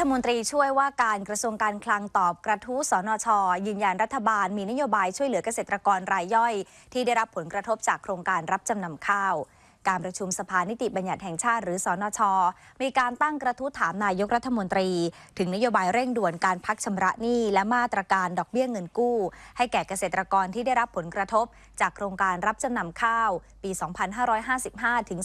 ฐมนตรีช่วยว่าการกระทรวงการคลังตอบกระทู้สนช ยืนยันรัฐบาลมีนโยบายช่วยเหลือเกษตรกรรายย่อย ที่ได้รับผลกระทบจากโครงการรับจำนำข้าว การประชุมสภานิติบัญญัติแห่งชาติหรือสนช มีการตั้งกระทู้ถามนายกรัฐมนตรี ถึงนโยบายเร่งด่วนการพักชำระหนี้และมาตรการดอกเบี้ยเงินกู้ ให้แก่เกษตรกรที่ได้รับผลกระทบ จากโครงการรับจำนำข้าว ปี 2555ถึง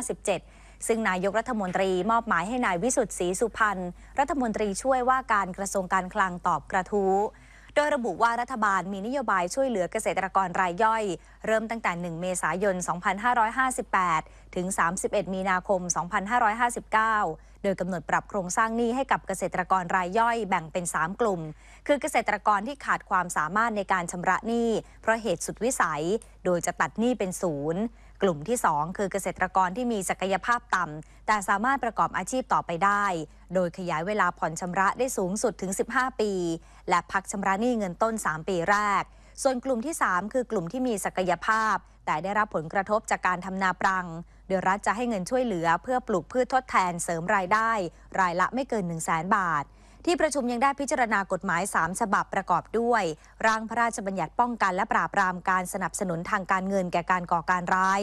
2557ซึ่งนายกรัฐมนตรีมอบหมายให้นายวิสุทธิ์ศรีสุพรรณรัฐมนตรีช่วยว่าการกระทรวงการคลังตอบกระทู้ โดยระบุว่ารัฐบาลมีนโยบายช่วยเหลือเกษตรกรรายย่อย เริ่มตั้งแต่ 1 เมษายน 2558 ถึง 31 มีนาคม 2559 โดยกำหนดปรับโครงสร้างหนี้ให้กับเกษตรกรรายย่อยแบ่งเป็น 3 กลุ่ม คือเกษตรกรที่ขาดความสามารถในการชำระหนี้เพราะเหตุสุดวิสัย โดยจะตัดหนี้เป็นศูนย์ กลุ่มที่ 2 คือเกษตรกรที่มีศักยภาพต่ำ แต่สามารถประกอบอาชีพต่อไปได้ โดยขยายเวลาผ่อนชำระได้สูงสุดถึง 15 ปี และพักชำระหนี้เงินต้น 3 ปีแรก ส่วนกลุ่มที่ 3 คือกลุ่มที่มีศักยภาพ แต่ได้รับผลกระทบจากการทำนาปรัง โดยรัฐจะให้เงินช่วยเหลือ เพื่อปลูกพืชทดแทนเสริมรายได้ รายละไม่เกิน 1 0 0 0 0แบาท ที่ประชุมยังได้พิจารณากฎหมาย 3 ฉบับประกอบด้วย ร่างพระราชบัญญัติป้องกันและปราบปรามการสนับสนุนทางการเงินแก่การก่อการร้าย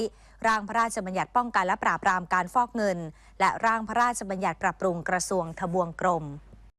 ร่างพระราชบัญญัติป้องกันและปราบปรามการฟอกเงิน และร่างพระราชบัญญัติปรับปรุงกระทรวงทบวงกรม